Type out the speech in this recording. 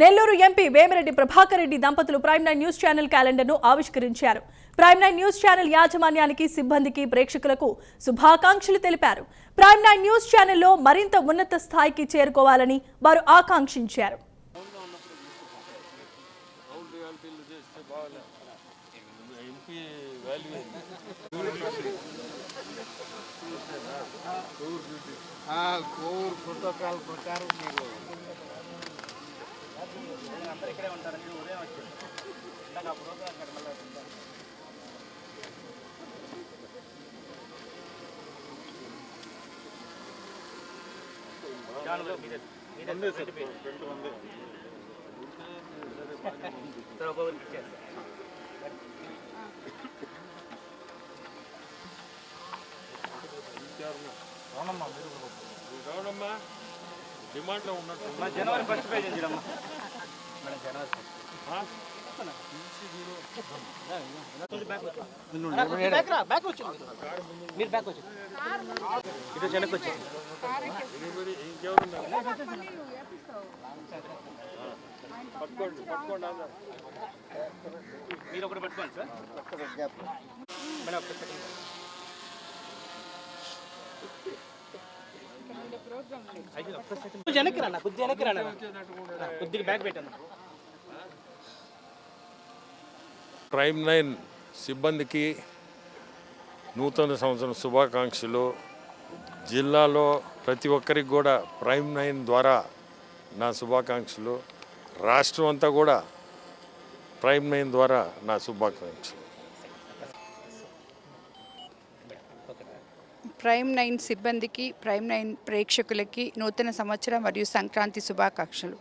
Nellore MP Vemireddy Prabhakar Reddy దంపతులు prime nine news channel క్యాలెండర్ను ఆవిష్కరించారు. ప్రైమ్ నైన్ న్యూస్ ఛానల్ యాజమాన్యానికి సిబ్బందికి ప్రేక్షకులకు శుభాకాంక్షలు తెలిపారు. ప్రైమ్ నైన్ న్యూస్ ఛానల్లో మరింత ఉన్నత స్థాయికి చేరుకోవాలని వారు ఆకాంక్షించారు. కోర్ ప్రోటోకాల్ ప్రకారం మీరు రావడమ్మా డిమాండ్లో ఉన్నట్టు జనవరి ఫస్ట్ పేజ్ చూడమ్మా మేడం జనవరి బ్యాక్ రా బ్యాక్ వచ్చి మీరు బ్యాక్ వచ్చి ఇటు వెనక్కి వచ్చి పట్టుకోండి పట్టుకోండి అందరూ. మీరు ఒకటి పట్టుకోండి సార్ మేడం ఒక్క సెకండ్ అయితే ఒక్క సెకండ్ కొంచెం వెనక్కి రా కొద్దిగా వెనక్కి రా నాన్న. కొద్దిగా బ్యాక్ పెట్టాను ప్రైమ్ నైన్ సిబ్బందికి నూతన సంవత్సరం శుభాకాంక్షలు. జిల్లాలో ప్రతి ఒక్కరికి కూడా ప్రైమ్ నైన్ ద్వారా నా శుభాకాంక్షలు. రాష్ట్రం అంతా కూడా ప్రైమ్ నైన్ ద్వారా నా శుభాకాంక్షలు. ప్రైమ్ నైన్ సిబ్బందికి ప్రైమ్ నైన్ ప్రేక్షకులకి నూతన సంవత్సరం మరియు సంక్రాంతి శుభాకాంక్షలు.